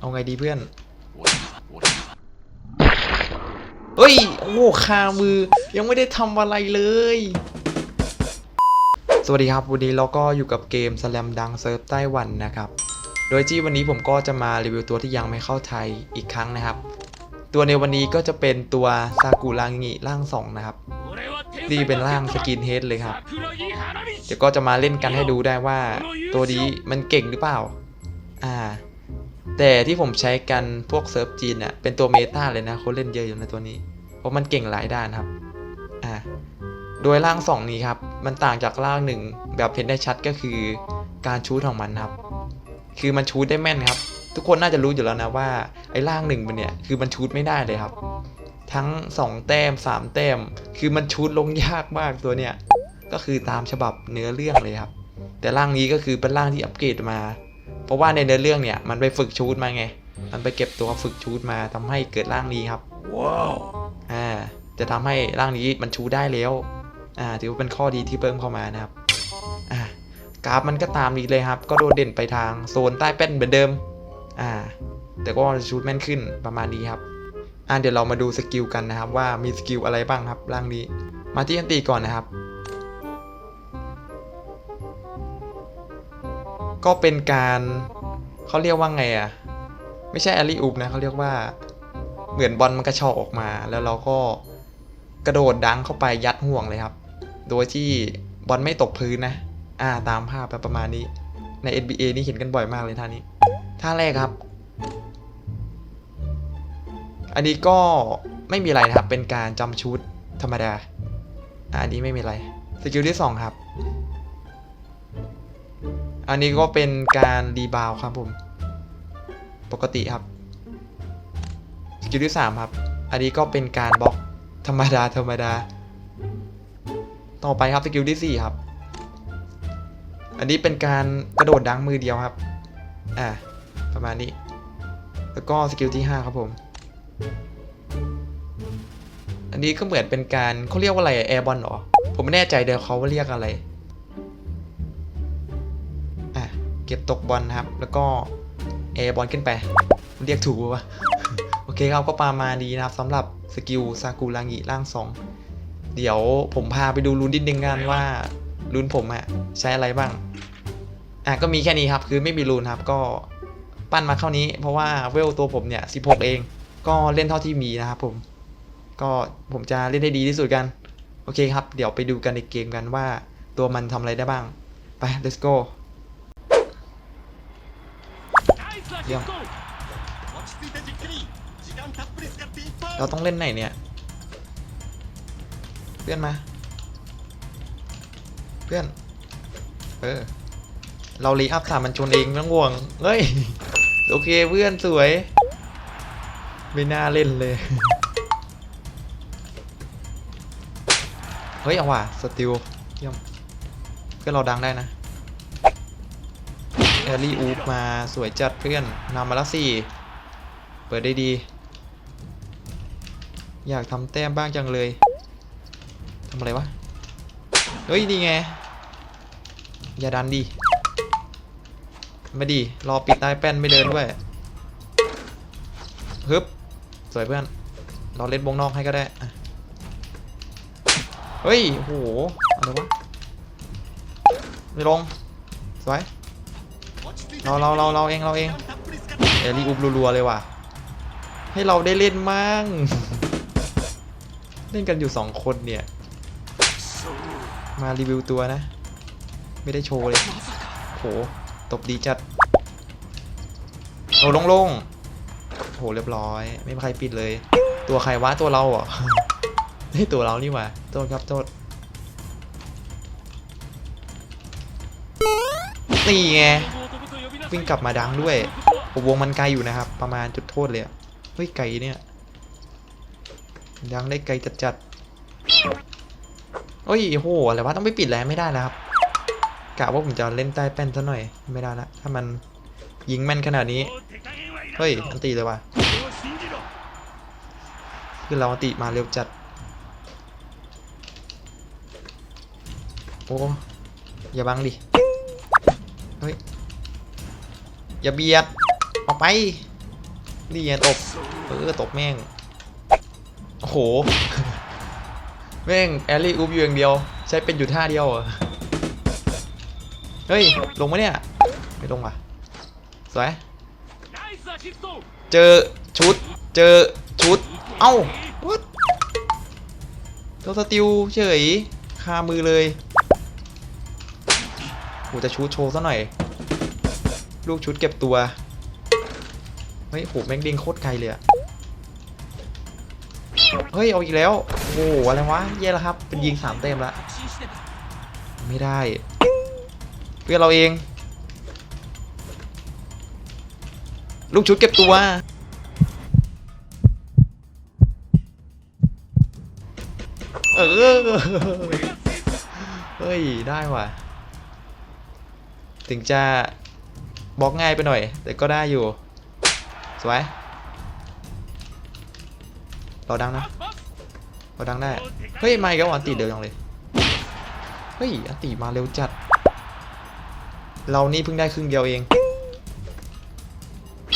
เอาไงดีเพื่อน เฮ้ย โอ้โหคามือ ยังไม่ได้ทำอะไรเลย สวัสดีครับ วันนี้เราก็อยู่กับเกม Slam Dunk Surf ไต้หวันนะครับ โดยที่วันนี้ผมก็จะมารีวิวตัวที่ยังไม่เข้าไทยอีกครั้งนะครับ ตัวในวันนี้ก็จะเป็นตัวซากุรังิร่างสองนะครับนี่เป็นร่างสกินเฮดเลยครับ เดี๋ยวก็จะมาเล่นกันให้ดูได้ว่า ตัวนี้มันเก่งหรือเปล่า อ่า แต่ที่ผมใช้กันพวกเซิร์ฟจีนเนี่ยเป็นตัวเมตาเลยนะคนเล่นเยอะอยู่ในตัวนี้ เพราะมันเก่งหลายด้านครับอ่าโดยร่างสองนี้ครับ มันต่างจากร่างหนึ่งแบบเห็นได้ชัดก็คือการชูดของมันครับ คือมันชูดได้แม่นครับ ทุกคนน่าจะรู้อยู่แล้วนะว่าไอ้ร่างหนึ่งมันเนี่ยคือมันชูดไม่ได้เลยครับ ทั้ง 2 แต้ม 3 แต้ม คือมันชูดลงยากมากตัวเนี่ยก็คือตามฉบับเนื้อเรื่องเลยครับ แต่ร่างนี้ก็คือเป็นร่างที่อัปเกรดมา เพราะว่าในเนื้อเรื่องเนี่ยมันไปฝึกชูดมาไง มันไปเก็บตัวฝึกชูดมาทำให้เกิดร่างนี้ครับ ว้าว อ่า จะทำให้ร่างนี้มันชูได้แล้ว อ่า ถือว่าเป็นข้อดีที่เพิ่มเข้ามานะครับ อ่ากราฟมันก็ตามนี้เลยครับ ก็โดดเด่นไปทางโซนใต้แป้นเหมือนเดิม อ่า แต่ก็ชูดแม่นขึ้นประมาณนี้ครับ อ่าเดี๋ยวเรามาดูสกิลกันนะครับ ว่ามีสกิลอะไรบ้างครับ ร่างนี้ มาที่อันตีก่อนนะครับ ก็เป็นการเขาเรียกว่าไงอะ ไม่ใช่แอลลี่อุปนะเขาเรียกว่า เหมือนบอลมันกระชอกออกมา แล้วเราก็กระโดดดังเข้าไปยัดห่วงเลยครับ โดยที่บอลไม่ตกพื้นนะ อ่าตามภาพประมาณนี้ ใน NBA นี่เห็นกันบ่อยมากเลยท่านี้ ท่าแรกครับ อันนี้ก็ไม่มีอะไรนะครับ เป็นการจำชุดธรรมดาอ่าอันนี้ไม่มีอะไร สกิลที่ 2 ครับ อันนี้ก็เป็นการรีบาวครับผม ปกติครับ สกิลที่ 3 ครับ อันนี้ก็เป็นการบล็อกธรรมดาธรรมดา ต่อไปครับสกิลที่ 4 ครับ อันนี้เป็นการกระโดดดังมือเดียวครับ อ่า ประมาณนี้ แล้วก็สกิลที่ 5 ครับผม อันนี้ก็เหมือนเป็นการเขาเรียกว่าอะไรแอร์บอลหรอ ผมไม่แน่ใจเดี๋ยวเขาเรียกอะไร เก็บตกบอลนะครับ แล้วก็แอร์บอลขึ้นไป เรียกถูกปะวะโอเคครับก็ประมาณนี้นะครับสำหรับสกิลซากุรังิร่างสองเดี๋ยวผมพาไปดูรูนดินดึงกันว่ารูนผมอะใช้อะไรบ้าง อะก็มีแค่นี้ครับ คือไม่มีรูนครับ ก็ปั้นมาเข้านี้ เพราะว่าเวลตัวผมเนี่ย 16 เอง ก็เล่นเท่าที่มีนะครับผม ก็ผมจะเล่นให้ดีที่สุดกัน โอเคครับ เดี๋ยวไปดูกันในเกมกันว่าตัวมันทำอะไรได้บ้าง ไป let's go เยี่ยมเราต้องเล่นไหนเนี่ยเพื่อนมา เพื่อน เออ เราลีอัพสามมันชนเองไม่ต้องห่วง เฮ้ย โอเคเพื่อนสวย ไม่น่าเล่นเลย เฮ้ย เอาว่ะ สติลเยี่ยมเพื่อนเราดังได้นะ อลลี่อูฟมาสวยจัดเพื่อนนำมาล้วสี่เปิดได้ดี อยากทำแต้มบ้างจังเลยทำอะไรวะ เฮ้ย นี่ไง อย่าดันดิ ไม่ดี รอปิดใต้แป้นไม่เดินด้วยฮึบ สวยเพื่อน เราเล่นวงนอกให้ก็ได้ เฮ้ยโอ้โหอะไรวะ ไม่ลง สวย เราเราเราเราเองเราเองเอลีอุบรัวๆเลยว่ะ ให้เราได้เล่นมั่ง เล่นกันอยู่สองคนเนี่ย มารีวิวตัวนะ ไม่ได้โชว์เลยโหตบดีจัดโอ้โล่งๆโหเรียบร้อย ไม่มีใครปิดเลย ตัวใครวะตัวเราเหรอเฮ้ตัวเรานี่หว่าโทษครับโทษนี่ไง วิ่งกลับมาดังด้วยวงมันไกลอยู่นะครับ ประมาณจุดโทษเลยเฮ้ยไกลเนี่ยยังได้ไกลจัดๆเฮ้ยโหอะไรวะต้องไปปิดแล้วไม่ได้แล้วครับกะว่าผมจะเล่นใต้แป้นซะหน่อยไม่ได้ละถ้ามันยิงแม่นขนาดนี้ เฮ้ยอันตีเลยว่ะคือเราอันติมาเร็วจัด โอ้อย่าบังดิ เฮ้ย อย่าเบียด ออกไปเรียนตบเออตบแม่ง โอ้โห แม่ง แอลลี่อูบอยู่อย่างเดียว ใช้เป็นอยู่ท่าเดียวเฮ้ย ลงมาเนี่ย ไม่ลงว่ะ สวย เจอชุด เจอชุด เอ้าวัดโดนสติวเฉย คามือเลยกูจะชูโชว์ซะหน่อย ลูกชุดเก็บตัว เฮ้ยโหแม่งเด้งโคตรไกลเลยอะเฮ้ย เอาอีกแล้ว โอ้โหอะไรวะแย่แล้วครับ เป็นยิงสามเต็มละไม่ได้ เพื่อเราเอง ลูกชุดเก็บตัวเออเฮ้ย ได้ว่ะ ถึงจะ บล็อกง่ายไปหน่อย แต่ก็ได้อยู่ สวยเราดังนะเราดังได้เฮ้ยไมาอีกแล้วอันติเดินยังเลยเฮ้ยอันติมาเร็วจัด เรานี่เพิ่งได้ครึ่งเดียวเอง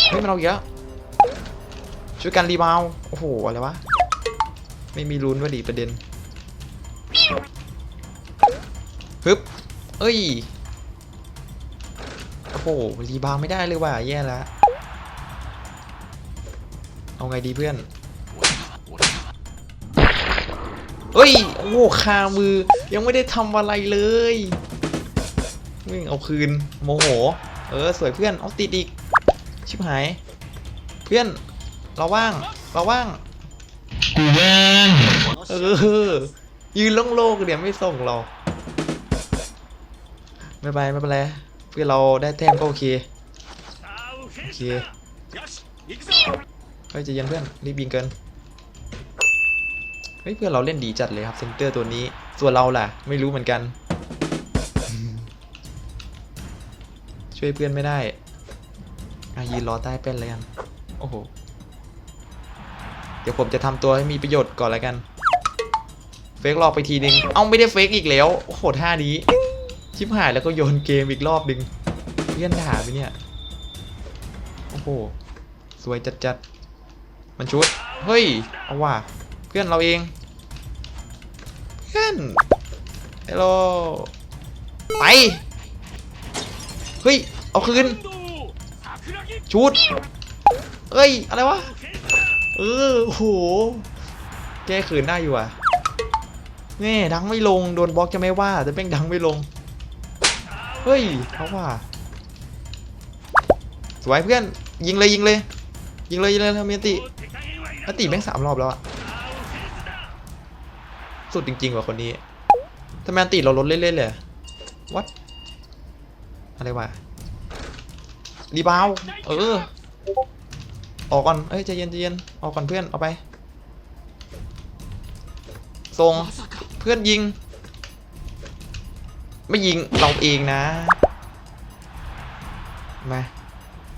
เฮ้ยมันเอาอีกแล้วช่วยกันรีบาวโอ้โหอะไรวะไม่มีลุ้นว่าดีประเด็นฮึบเอ้ย โอ้โหรีบาวไม่ได้เลยว่ะแย่แล้วเอาไงดีเพื่อนเฮ้ยโอ้โหคามือยังไม่ได้ทำอะไรเลยมึงเอาคืนโมโห เออสวยเพื่อนเอาติดอีกชิบหาย เพื่อนเราว่างเราว่างเออยืนโล่งๆเดี๋ยวไม่ส่งเราไม่เป็นไรไม่เป็นไร เพื่อเราได้แต้มก็โอเคโอเคเฮ้ยจะเย็นเพื่อนรีบยิงเกินเฮ้ยเพื่อเราเล่นดีจัดเลยครับเซนเตอร์ตัวนี้ส่วนเราล่ะ ไม่รู้เหมือนกัน ช่วยเพื่อนไม่ได้อายืนรอใต้เป็นเลยกันโอ้โหเดี๋ยวผมจะทำตัวให้มีประโยชน์ก่อนแล้วกัน เฟกรอไปทีนึง เอาไม่ได้เฟกอีกแล้ว โอ้โหท่านี้ ชิบหายแล้วก็โยนเกมอีกรอบดึงเพื่อนด่าไปเนี่ย โอ้โห สวยจัดๆ มันชุด เฮ้ย เอาว่ะ เพื่อนเราเอง เพื่อนฮัลโหลไป เฮ้ย เอาคืน ชุด เอ้ย อะไรวะ เออโห แก้คืนได้อยู่อะ นี่ดังไม่ลง โดนบล็อกจะไม่ว่า แต่เม่งดังไม่ลง เฮ้ยเขาว่าสวยเพื่อนยิงเลยยิงเลย ยิงเลยยิงเลยทำเมติอติแม่งสามรอบแล้วอะสุดจริงๆว่ะคนนี้ทำไมอติเราลดเล่นๆเลยวัดอะไรวะรีบาวเออออกก่อนเอ้ยใจเย็นใจเย็นออกก่อนเพื่อนเอาไปทรงเพื่อนยิง ไม่ยิงเราเองนะ มา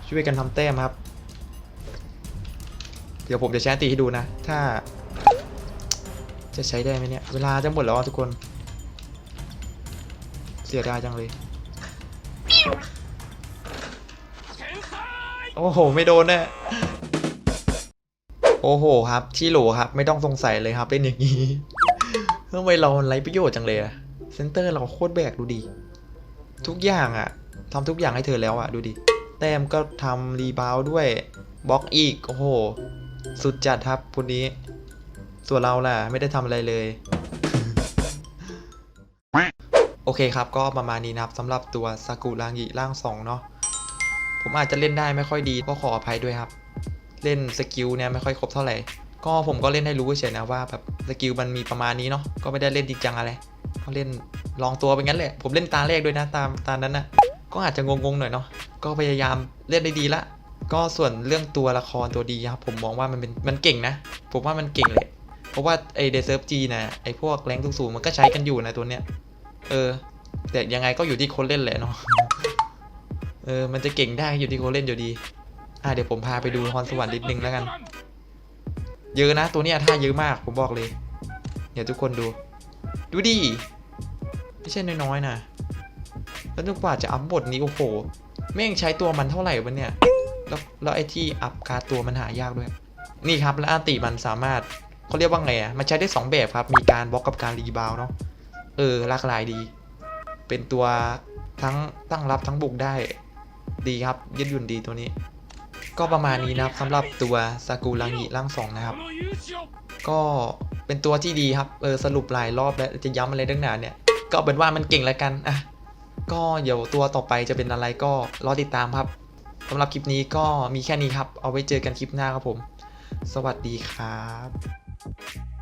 ช่วยกันทำแต้มครับ เดี๋ยวผมจะใช้ติให้ดูนะ ถ้า จะใช้ได้ไหมเนี่ย เวลาจะหมดแล้วทุกคน เสียดายจังเลย โอ้โห ไม่โดนแน่โอ้โหครับชิโร่ครับ ไม่ต้องสงสัยเลยครับเล่นอย่างนี้ทำไมเราไร้ประโยชน์จังเลยอะ เซนเตอร์เราโคตรแบกดูดิ ทุกอย่างอะทำทุกอย่างให้เธอแล้วอะดูดิ แต้มก็ทำรีบาวด้วยบล็อกอีก โอ้โห สุดจัดครับคนนี้ ส่วนเราล่ะ ไม่ได้ทำอะไรเลยโอเคครับ ก็ประมาณนี้นะครับสำหรับตัวซากุรังิร่างสองเนาะผมอาจจะเล่นได้ไม่ค่อยดีก็ขออภัยด้วยครับ เล่นสกิลเนี่ยไม่ค่อยครบเท่าไหร่ ก็ผมก็เล่นให้รู้เฉยนะว่าแบบสกิลมันมีประมาณนี้เนาะก็ไม่ได้เล่นจริงจังอะไร ก็เล่นลองตัวไปงั้นแหละ ผมเล่นตาแรกด้วยนะตามตานั้นนะก็อาจจะงงๆหน่อยเนาะ ก็พยายามเล่นได้ดีละ ก็ส่วนเรื่องตัวละครตัวดีครับผมมองว่ามันเป็นมันเก่งนะ ผมว่ามันเก่งเลยเพราะว่าไอเดซเซิร์ฟจีนะไอพวกแรงสูงๆมันก็ใช้กันอยู่นะตัวเนี้ย เออ แต่ยังไงก็อยู่ที่คนเล่นแหละเนาะ เออ มันจะเก่งได้อยู่ที่คนเล่นอยู่ดี อะเดี๋ยวผมพาไปดูพรสวรรค์นิดนึงแล้วกัน เยอะนะตัวเนี้ยท่าเยอะมากผมบอกเลย เดี๋ยวทุกคนดู ดูดิ ไม่ใช่น้อยๆนะแล้วดูกว่าจะอัพบทนี้โอ้โหแม่งใช้ตัวมันเท่าไหร่วะเนี่ย แล้วแล้วไอ้ที่อัพการตัวมันหายากด้วย นี่ครับแล้วอาติมันสามารถเขาเรียกว่าไงอะมันใช้ได้ 2 แบบครับ มีการบล็อกกับการรีบาวเนาะ เออหลากหลายดี เป็นตัวทั้งตั้งรับทั้งบุกได้ ดีครับยืดหยุ่นดีตัวนี้ ก็ประมาณนี้นะครับสำหรับตัวซากูรังิร่างสองนะครับ ก็เป็นตัวที่ดีครับ เออสรุปหลายรอบแล้วจะย้ำอะไรตั้งนานเนี่ย ก็เป็นว่ามันเก่งแล้วกันอะก็เดี๋ยวตัวต่อไปจะเป็นอะไรก็รอติดตามครับสำหรับคลิปนี้ก็มีแค่นี้ครับ เอาไว้เจอกันคลิปหน้าครับผม สวัสดีครับ